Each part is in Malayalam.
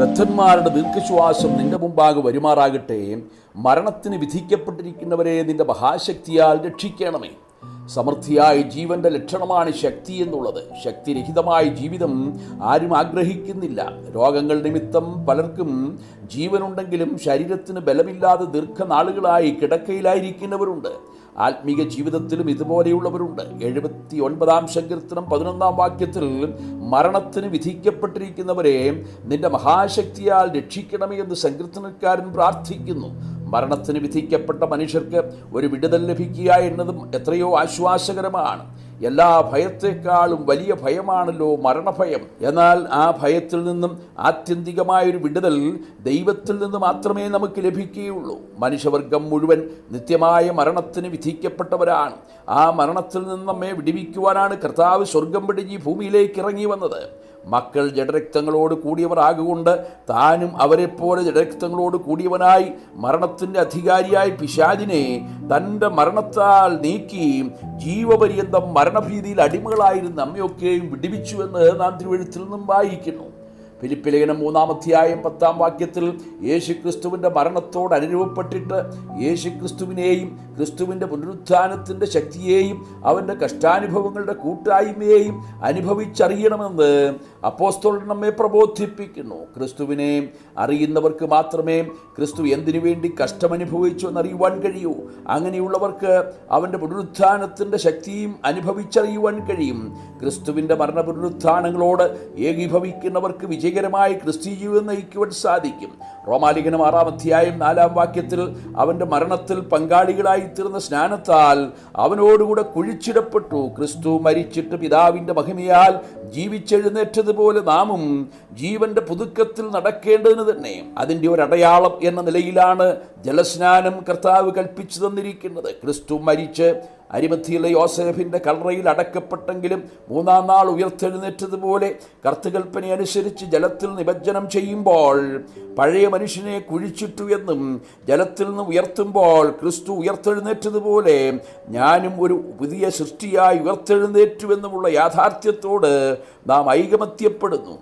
ബദ്ധന്മാരുടെ ദീർഘശ്വാസം നിന്റെ മുമ്പാകെ വരുമാറാകട്ടെ. മരണത്തിന് വിധിക്കപ്പെട്ടിരിക്കുന്നവരെ നിന്റെ മഹാശക്തിയാൽ രക്ഷിക്കണമേ. സമൃദ്ധിയായ ജീവന്റെ ലക്ഷണമാണ് ശക്തി എന്നുള്ളത്. ശക്തിരഹിതമായ ജീവിതം ആരും ആഗ്രഹിക്കുന്നില്ല. രോഗങ്ങൾ നിമിത്തം പലർക്കും ജീവനുണ്ടെങ്കിലും ശരീരത്തിന് ബലമില്ലാതെ ദീർഘനാളുകളായി കിടക്കയിലായിരിക്കുന്നവരുണ്ട്. ആത്മീക ജീവിതത്തിലും ഇതുപോലെയുള്ളവരുണ്ട്. എഴുപത്തി ഒൻപതാം സങ്കീർത്തനം പതിനൊന്നാം വാക്യത്തിൽ മരണത്തിന് വിധിക്കപ്പെട്ടിരിക്കുന്നവരെ നിന്റെ മഹാശക്തിയാൽ രക്ഷിക്കണമേ എന്ന് സങ്കീർത്തനക്കാരൻ പ്രാർത്ഥിക്കുന്നു. മരണത്തിന് വിധിക്കപ്പെട്ട മനുഷ്യർക്ക് ഒരു വിടുതൽ ലഭിക്കുക എന്നതും എത്രയോ ആശ്വാസകരമാണ്. എല്ലാ ഭയത്തെക്കാളും വലിയ ഭയമാണല്ലോ മരണഭയം. എന്നാൽ ആ ഭയത്തിൽ നിന്നും ആത്യന്തികമായൊരു വിടുതൽ ദൈവത്തിൽ നിന്ന് മാത്രമേ നമുക്ക് ലഭിക്കുകയുള്ളൂ. മനുഷ്യവർഗം മുഴുവൻ നിത്യമായ മരണത്തിന് വിധിക്കപ്പെട്ടവരാണ്. ആ മരണത്തിൽ നിന്ന് നമ്മെ വിടിവിക്കുവാനാണ് കർത്താവ് സ്വർഗം പിടിഞ്ഞ് ഭൂമിയിലേക്ക് ഇറങ്ങി വന്നത്. മക്കൾ ജഡരക്തങ്ങളോട് കൂടിയവർ ആകുകൊണ്ട് താനും അവരെപ്പോലെ ജഡരക്തങ്ങളോട് കൂടിയവനായി മരണത്തിന്റെ അധികാരിയായി പിശാചിനെ തന്റെ മരണത്താൽ നീക്കി ജീവപര്യന്തം മരണഭീതിയിൽ അടിമകളായിരുന്ന നമ്മയൊക്കെയും വിടിവിച്ചുവെന്ന് നാം തിരുവഴുത്തിൽ നിന്നും വായിക്കുന്നു. ഫിലിപ്പിലേഖനം മൂന്നാമധ്യായം പത്താം വാക്യത്തിൽ യേശു ക്രിസ്തുവിന്റെ മരണത്തോട് അനുരൂപപ്പെട്ടിട്ട് യേശു ക്രിസ്തുവിനെയും ക്രിസ്തുവിന്റെ പുനരുത്ഥാനത്തിന്റെ ശക്തിയെയും അവന്റെ കഷ്ടാനുഭവങ്ങളുടെ കൂട്ടായ്മയെയും അനുഭവിച്ചറിയണമെന്ന് അപ്പോസ്തോൾ നമ്മെ പ്രബോധിപ്പിക്കുന്നു. ക്രിസ്തുവിനെ അറിയുന്നവർക്ക് മാത്രമേ ക്രിസ്തു എന്തിനു വേണ്ടി കഷ്ടമനുഭവിച്ചു എന്നറിയുവാൻ കഴിയൂ. അങ്ങനെയുള്ളവർക്ക് അവന്റെ പുനരുത്ഥാനത്തിന്റെ ശക്തിയും അനുഭവിച്ചറിയുവാൻ കഴിയും. ക്രിസ്തുവിന്റെ മരണ പുനരുത്ഥാനങ്ങളോട് ഏകീഭവിക്കുന്നവർക്ക് വിജയകരമായി ക്രിസ്തു ജീവിതം നയിക്കുവാൻ സാധിക്കും. റോമാലിഖനം ആറാം അധ്യായം നാലാം വാക്യത്തിൽ അവന്റെ മരണത്തിൽ പങ്കാളികളായി തീർന്ന സ്നാനത്താൽ അവനോടുകൂടെ കുഴിച്ചിടപ്പെട്ടു. ക്രിസ്തു മരിച്ചിട്ട് പിതാവിന്റെ മഹിമയാൽ ജീവിച്ചെഴുന്നേറ്റതുപോലെ നാമും ജീവന്റെ പുതുക്കത്തിൽ നടക്കേണ്ടതിന് തന്നെ അതിന്റെ ഒരു അടയാളം എന്ന നിലയിലാണ് ജലസ്നാനം കർത്താവ് കൽപ്പിച്ചു തന്നിരിക്കുന്നത്. ക്രിസ്തു മരിച്ച് അരിമത്തിയിലെ യോസേഫിന്റെ കല്ലറയിൽ അടക്കപ്പെട്ടെങ്കിലും മൂന്നാം നാൾ ഉയർത്തെഴുന്നേറ്റതുപോലെ കർത്തകൽപ്പന അനുസരിച്ച് ജലത്തിൽ നിമജ്ജനം ചെയ്യുമ്പോൾ പഴയ മനുഷ്യനെ കുഴിച്ചിട്ടു എന്നും ജലത്തിൽ നിന്ന് ഉയർത്തുമ്പോൾ ക്രിസ്തു ഉയർത്തെഴുന്നേറ്റതുപോലെ ഞാനും ഒരു പുതിയ സൃഷ്ടിയായി ഉയർത്തെഴുന്നേറ്റുവെന്നുമുള്ള യാഥാർത്ഥ്യത്തോട് നാം ഐകമത്യപ്പെടുന്നു.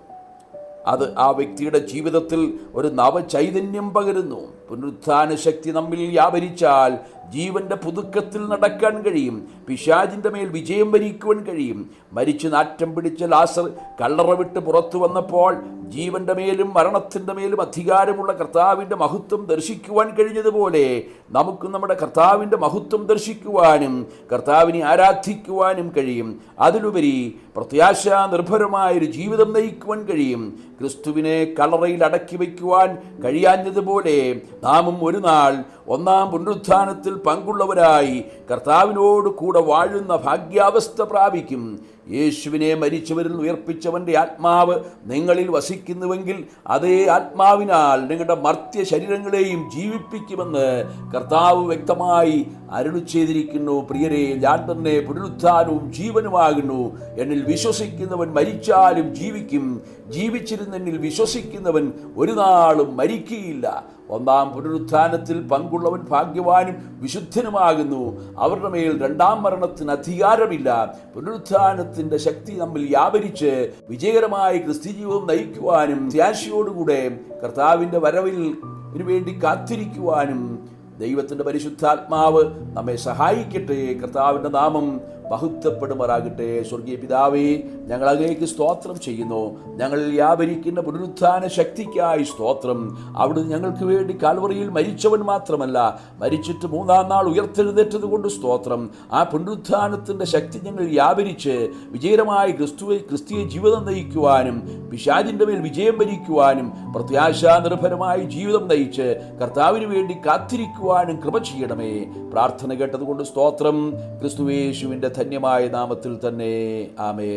അത് ആ വ്യക്തിയുടെ ജീവിതത്തിൽ ഒരു നവചൈതന്യം പകരുന്നു. പുനരുത്ഥാന ശക്തി നമ്മിൽ വ്യാപരിച്ചാൽ ജീവന്റെ പുതുക്കത്തിൽ നടക്കാൻ കഴിയും. പിശാജിന്റെ മേൽ വിജയം വരിക്കുവാൻ കഴിയും. മരിച്ചു നാറ്റം പിടിച്ച ലാസർ കള്ളറ വിട്ട് പുറത്തു വന്നപ്പോൾ ജീവന്റെ മേലും മരണത്തിന്റെ മേലും അധികാരമുള്ള കർത്താവിന്റെ മഹത്വം ദർശിക്കുവാൻ കഴിഞ്ഞതുപോലെ നമുക്ക് നമ്മുടെ കർത്താവിന്റെ മഹത്വം ദർശിക്കുവാനും കർത്താവിനെ ആരാധിക്കുവാനും കഴിയും. അതിലുപരി പ്രത്യാശ നിർഭരമായൊരു ജീവിതം നയിക്കുവാൻ കഴിയും. ക്രിസ്തുവിനെ കളറയിൽ അടക്കി വയ്ക്കുവാൻ കഴിയാഞ്ഞതുപോലെ നാമും ഒരു നാൾ ഒന്നാം പുനരുത്ഥാനത്തിൽ പങ്കുള്ളവരായി കർത്താവിനോട് കൂടെ വാഴുന്ന ഭാഗ്യാവസ്ഥ പ്രാപിക്കും. യേശുവിനെ മരിച്ചവരിൽ ഉയർപ്പിച്ചവന്റെ ആത്മാവ് നിങ്ങളിൽ വസിക്കുന്നുവെങ്കിൽ അതേ ആത്മാവിനാൽ നിങ്ങളുടെ മർത്യ ശരീരങ്ങളെയും ജീവിപ്പിക്കുമെന്ന് കർത്താവ് വ്യക്തമായി അരുളി ചെയ്തിരിക്കുന്നു. പ്രിയരെ ഞാൻ തന്നെ പുനരുത്ഥാനവും ജീവനുമാകുന്നു. എന്നിൽ വിശ്വസിക്കുന്നവൻ മരിച്ചാലും ജീവിക്കും. ജീവിച്ചിരുന്നെന്നിൽ വിശ്വസിക്കുന്നവൻ ഒരു നാളും മരിക്കുകയില്ല ഒന്നാം പുനരുത്ഥാനത്തിൽ പങ്കുള്ളവൻ ഭാഗ്യവാനും വിശുദ്ധനുമാകുന്നു. അവരുടെ മേൽ രണ്ടാം മരണത്തിന് അധികാരമില്ല. പുനരുത്ഥാനത്തിന്റെ ശക്തി നമ്മിൽ വ്യാപരിച്ച് വിജയകരമായി ക്രിസ്ത്യജീവിതം നയിക്കുവാനും ത്യാശയോടുകൂടെ കർത്താവിന്റെ വരവിൽ വേണ്ടി കാത്തിരിക്കുവാനും ദൈവത്തിന്റെ പരിശുദ്ധാത്മാവ് നമ്മെ സഹായിക്കട്ടെ. കർത്താവിന്റെ നാമം മഹത്വപ്പെടുമാറാകട്ടെ സ്വർഗീയ പിതാവേ ഞങ്ങൾ അങ്ങേക്ക് സ്തോത്രം ചെയ്യുന്നു. ഞങ്ങൾ വ്യാപരിക്കുന്ന പുനരുത്ഥാന ശക്തിക്കായി സ്തോത്രം. അവിടുന്ന് ഞങ്ങൾക്ക് വേണ്ടി കാൽവറിയിൽ മരിച്ചവൻ മാത്രമല്ല മരിച്ചിട്ട് മൂന്നാം നാൾ ഉയർത്തെഴുന്നേറ്റത് കൊണ്ട് സ്തോത്രം. ആ പുനരുത്ഥാനത്തിന്റെ ശക്തി ഞങ്ങൾ വ്യാപരിച്ച് വിജയകരമായി ക്രിസ്തുവെ ക്രിസ്തീയ ജീവിതം നയിക്കുവാനും പിശാചിന്റെ മേൽ വിജയം ഭരിക്കുവാനും പ്രത്യാശാ നിർഭരമായി ജീവിതം നയിച്ച് കർത്താവിന് വേണ്ടി കാത്തിരിക്കുവാനും കൃപ ചെയ്യണമേ. പ്രാർത്ഥന കേട്ടതുകൊണ്ട് സ്തോത്രം. ക്രിസ്തുവേശുവിന്റെ ധന്യമായ നാമത്തിൽ തന്നെ ആമേ